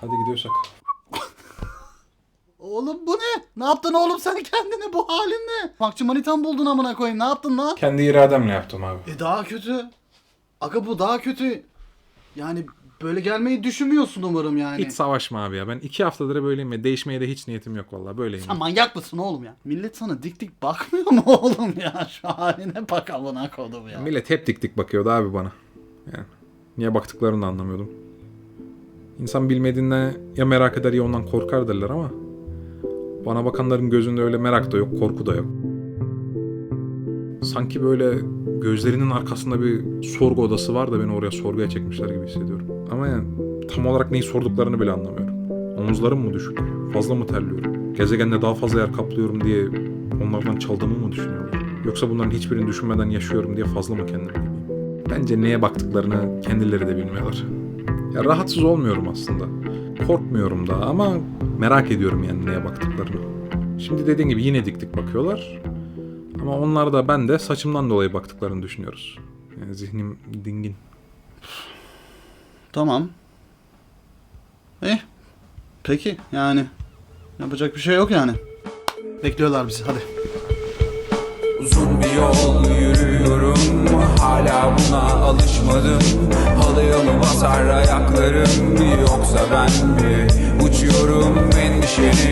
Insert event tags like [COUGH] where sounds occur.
Hadi gidiyorsak. [LAUGHS] Oğlum bu ne? Ne yaptın oğlum sen kendine bu halin ne? Bakçı manitan buldun amına koyayım ne yaptın lan? Kendi irademle yaptım abi. E daha kötü. Aga bu daha kötü. Yani böyle gelmeyi düşünmüyorsun umarım yani. Hiç savaşma abi ya. Ben iki haftadır böyleyim ve değişmeye de hiç niyetim yok vallahi böyleyim. Sen manyak mısın oğlum ya? Millet sana dik dik bakmıyor mu [LAUGHS] oğlum ya? Şu haline bak amına kodum ya. Millet hep dik dik bakıyordu abi bana. Yani niye baktıklarını da anlamıyordum. İnsan bilmediğinden ya merak eder ya ondan korkar derler ama bana bakanların gözünde öyle merak da yok, korku da yok. Sanki böyle gözlerinin arkasında bir sorgu odası var da beni oraya sorguya çekmişler gibi hissediyorum. Ama yani tam olarak neyi sorduklarını bile anlamıyorum. Omuzlarım mı düşük? Fazla mı terliyorum? Gezegende daha fazla yer kaplıyorum diye onlardan çaldığımı mı düşünüyorlar? Yoksa bunların hiçbirini düşünmeden yaşıyorum diye fazla mı kendimi? Bence neye baktıklarını kendileri de bilmiyorlar. Ya rahatsız olmuyorum aslında. Korkmuyorum da ama merak ediyorum yani neye baktıklarını. Şimdi dediğin gibi yine dik dik bakıyorlar. Ama onlar da ben de saçımdan dolayı baktıklarını düşünüyoruz. Yani zihnim dingin. Tamam. Eh. Peki yani. Yapacak bir şey yok yani. Bekliyorlar bizi hadi. Uzun bir yol Hala buna alışmadım. Halıya mı basar ayaklarım. Yoksa ben mi? Uçuyorum endişeni